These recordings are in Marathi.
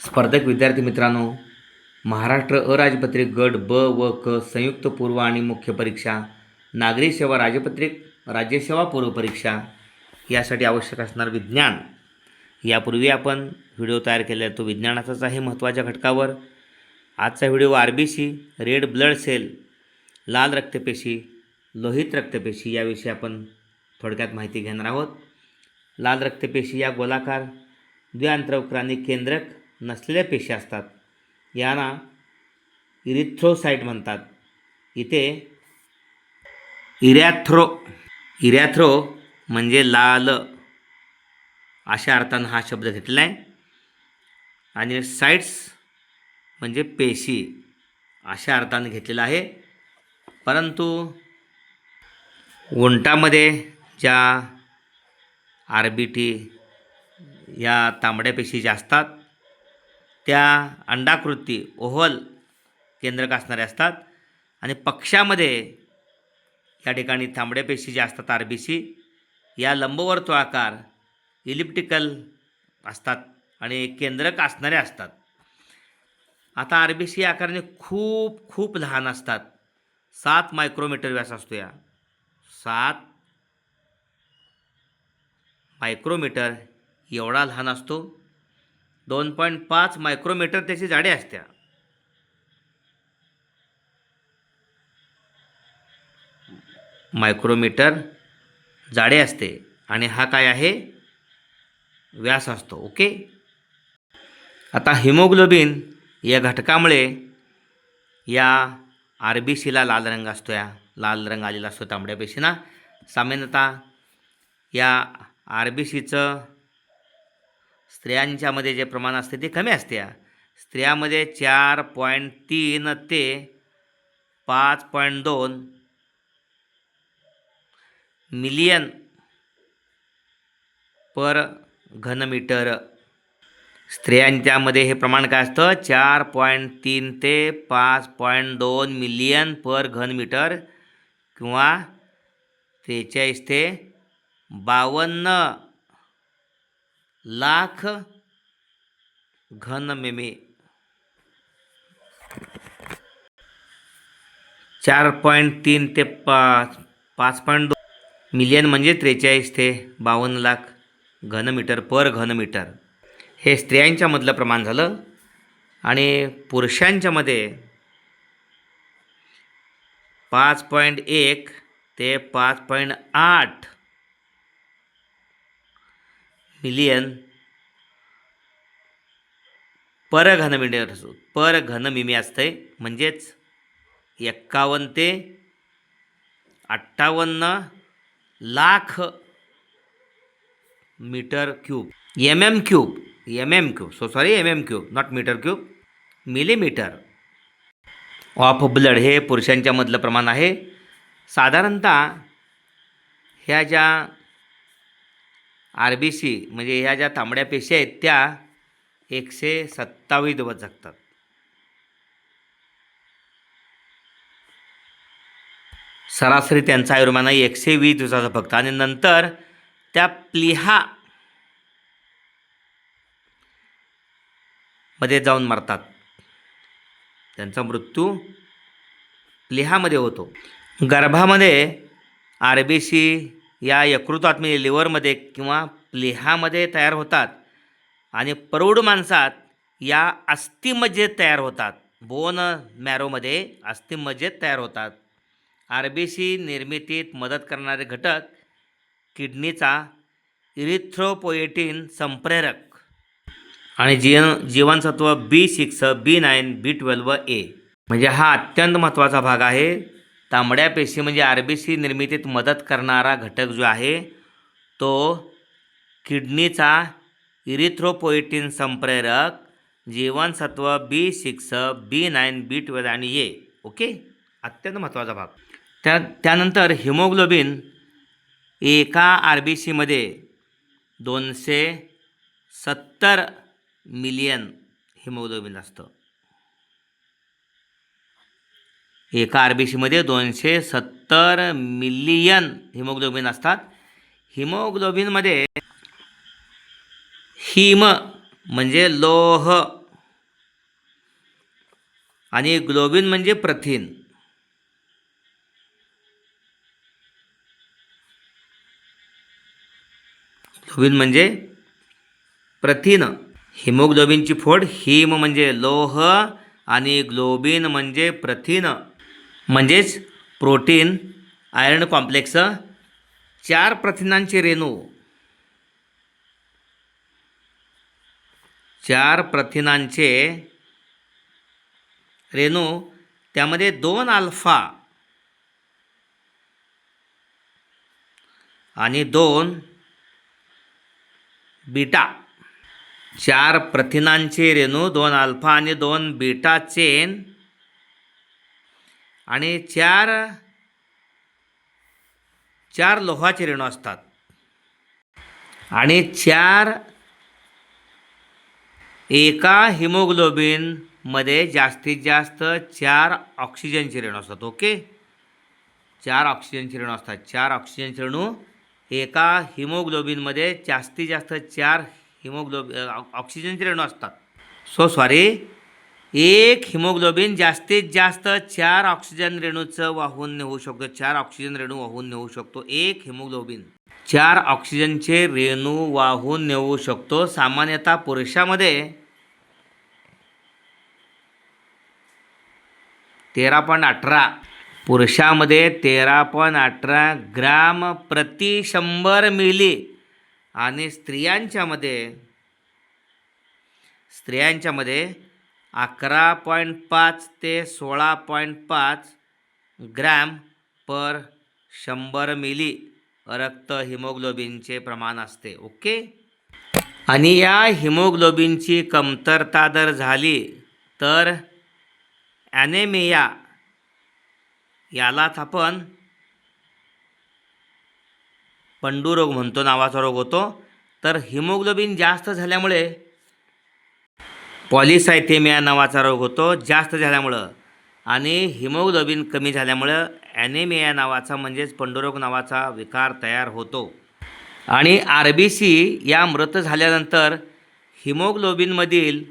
स्पर्धक विद्यार्थी मित्रांनो महाराष्ट्र अराजपत्रित गट ब व क संयुक्त पूर्व आणि मुख्य परीक्षा नागरी सेवा राजपत्रिक राज्यसेवा पूर्व परीक्षा यासाठी आवश्यक असणार विज्ञान. यापूर्वी आपण व्हिडिओ तयार केला तो विज्ञानाचाच आहे महत्त्वाच्या घटकावर. आजचा video R B C red blood cell लाल रक्तपेशी लोहित रक्तपेशी याविषयी आपण थोडक्यात माहिती घेणार आहोत. लाल रक्तपेशी या गोलाकार द्विआंतरवक्रांनी केंद्रक नसलेल्या पेशी असतात. यांना इरिथ्रोसाईट म्हणतात. इथे इरॅथ्रो इरॅथ्रो म्हणजे लाल अशा अर्थानं हा शब्द घेतलेला आहे. आणि साईट्स म्हणजे पेशी अशा अर्थानं घेतलेला आहे. परंतु उंटामध्ये ज्या आर बी टी या तांबड्या पेशी ज्या असतात त्या अंडाकृती ओव्हल केंद्रक असणाऱ्या असतात. आणि पक्षामध्ये या ठिकाणी तांबड्या पेशी ज्या असतात आर बी सी या लंबवर्तुळाकार इलिप्टिकल असतात आणि केंद्रक असणारे असतात. आता आर बी सी आकाराने खूप खूप लहान असतात. सात मायक्रोमीटर व्यास असतो या. सात मायक्रोमीटर एवढा लहान असतो दोन पॉईंट पाच मायक्रोमीटर त्याची जाडी असत्या. मायक्रोमीटर जाडे असते आणि हा काय आहे? व्यास असतो ओके? आता हिमोग्लोबिन या घटकामुळे या आर बी सीला लाल रंग असतो या लाल रंग आलेला असतो तांबड्या पेशीना. सामान्यतः या आर बी सीचं स्त्रियांच्यामध्ये जे प्रमाण असते ते कमी असते. स्त्रियामध्ये चार पॉईंट तीन ते पाच पॉईंट दोन मिलियन पर घनमीटर. स्त्रियांच्यामध्ये हे प्रमाण काय असतं? चार पॉईंट तीन ते पाच पॉईंट दोन मिलियन पर घनमीटर किंवा त्रेचाळीस ते बावन्न लाख घन मिमी. चार पॉईंट तीन ते पाच पाच पॉईंट दोन मिलियन म्हणजे त्रेचाळीस ते बावन्न लाख घनमीटर पर घनमीटर हे स्त्रियांच्यामधलं प्रमाण झालं. आणि पुरुषांच्यामध्ये पाच पॉईंट एक ते पाच पॉईंट आठ मिलियन पर घनमीटर असो. पर घनमिमी असते म्हणजेच एक्कावन्न ते अठ्ठावन्न lakh metre cube. M M cube. M M cube. So sorry M M cube not metre cube. Millimetre. Of blood हे पुरुषांच्यामधलं प्रमाण आहे. साधारणतः ह्या ज्या आर बी सी म्हणजे ह्या ज्या तांबड्या पेशी आहेत त्या एकशे सत्तावीस दिवस जगतात. सरासरी त्यांचा आयुर्मान आहे एकशे वीस दिवसाचा फक्त. आणि नंतर त्या प्लिहा मध्ये जाऊन मरतात. त्यांचा मृत्यू प्लिहामध्ये होतो. गर्भामध्ये आर बी सी या यकृतात्मी लिव्हरमध्ये किंवा प्लेहामध्ये तयार होतात. आणि प्रौढ माणसात या अस्थिमज्जेत तयार होतात. बोन मॅरोमध्ये अस्थिमज्जेत तयार होतात. आर बी सी निर्मितीत मदत करणारे घटक किडनीचा इरिथ्रोपोएटिन संप्रेरक. आणि जीवन जीवनसत्व B six B nine B twelve A म्हणजे हा अत्यंत महत्त्वाचा भाग आहे. तांबड्या पेशी म्हणजे आर बी सी निर्मितीत मदत करणारा घटक जो आहे तो किडनीचा इरिथ्रोपोइटिन संप्रेरक जीवनसत्व B six B nine B twelve आणि ए ओके? अत्यंत महत्त्वाचा भाग. त्या त्यानंतर हिमोग्लोबिन एका आर बी सीमध्ये दोनशे सत्तर मिलियन हिमोग्लोबिन असतं. एका आर बी सीमध्ये दोनशे सत्तर मिलियन हिमोग्लोबिन असतात. हिमोग्लोबिनमध्ये हिम म्हणजे लोह आणि ग्लोबिन म्हणजे प्रथिन. ग्लोबिन म्हणजे प्रथिन. हिमोग्लोबिनची फोड हिम म्हणजे लोह आणि ग्लोबिन म्हणजे प्रथिन. म्हणजेच प्रोटीन आयर्न कॉम्प्लेक्स चार प्रथिनांचे रेणू. चार प्रथिनांचे रेणू त्यामध्ये दोन अल्फा आणि दोन बीटा. चार प्रथिनांचे रेणू दोन अल्फा आणि दोन बीटा चेन. आणि चार चार लोहाचे रेणू असतात. आणि चार एका हिमोग्लोबिनमध्ये जास्तीत जास्त चार ऑक्सिजनचे रेणू असतात ओके? चार ऑक्सिजनचे रेणू असतात. चार ऑक्सिजनचे रेणू एका हिमोग्लोबिनमध्ये जास्तीत जास्त चार हिमोग्लोबि ऑक्सिजनचे रेणू असतात. सो सॉरी एक हिमोग्लोबिन जास्तीत जास्त चार ऑक्सिजन रेणूचं वाहून नेऊ शकतो. चार ऑक्सिजन रेणू वाहून नेऊ शकतो. एक हिमोग्लोबिन. चार ऑक्सिजनचे रेणू वाहून नेऊ शकतो. सामान्यतः पुरुषामध्ये तेरा पॉईंट अठरा पुरुषामध्ये तेरा पॉईंट अठरा ग्राम प्रति शंभर मिली आणि स्त्रियांच्यामध्ये स्त्रियांच्यामध्ये अकरा पॉईंट पाच ते सोळा पॉईंट पाच ग्रॅम पर शंभर मिली रक्त हिमोग्लोबिनचे प्रमाण असते ओके? आणि या हिमोग्लोबिनची कमतरता जर झाली तर ॲनेमिया यालाच आपण पंडुरोग म्हणतो नावाचा रोग होतो. तर हिमोग्लोबिन जास्त झाल्यामुळे पॉलिसायथेमिया नावाचा रोग होतो जास्त झाल्यामुळं. आणि हिमोग्लोबिन कमी झाल्यामुळं ॲनेमिया नावाचा म्हणजेच पंडुरोग नावाचा विकार तयार होतो. आणि आर बी सी या मृत झाल्यानंतर हिमोग्लोबिनमधील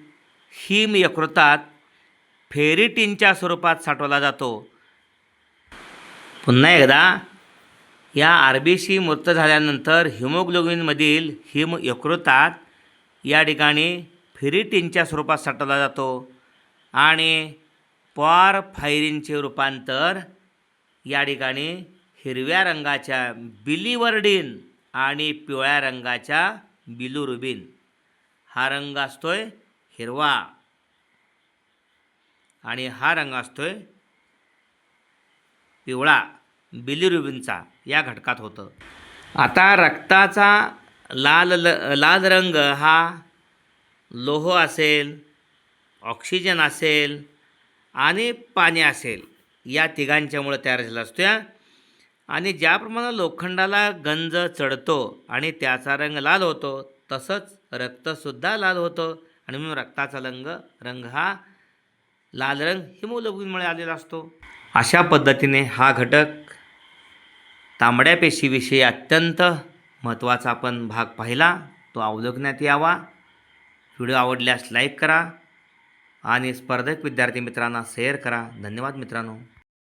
हिम यकृतात फेरिटिनच्या स्वरूपात साठवला जातो. पुन्हा एकदा या आर बी सी मृत झाल्यानंतर हिमोग्लोबिनमधील हिम यकृतात या ठिकाणी फिरिटिनच्या स्वरूपात साठवला जातो. आणि पॉरफायरिनचे रूपांतर या ठिकाणी हिरव्या रंगाच्या बिलिवर्डिन आणि पिवळ्या रंगाच्या बिलुरुबिन. हा रंग असतोय हिरवा. आणि हा रंग असतोय पिवळा. बिलिरुबिनचा या घटकात होतं. आता रक्ताचा लाल ल लाल रंग हा लोह असेल ऑक्सिजन असेल आणि पाणी असेल या तिघांच्यामुळं तयार झाला असतो या. आणि ज्याप्रमाणे लोखंडाला गंज चढतो आणि त्याचा रंग लाल होतो तसंच रक्तसुद्धा लाल होतं. आणि म्हणून रक्ताचा रंग रंग हा लाल रंग हिमोग्लोबिनमुळे आलेला असतो. अशा पद्धतीने हा घटक तांबड्या पेशीविषयी अत्यंत महत्त्वाचा आपण भाग पाहिला. तो अवलोकण्यात यावा. व्हिडिओ आवडल्यास लाईक करा आणि स्पर्धक विद्यार्थी मित्रांना शेअर करा. धन्यवाद मित्रांनो.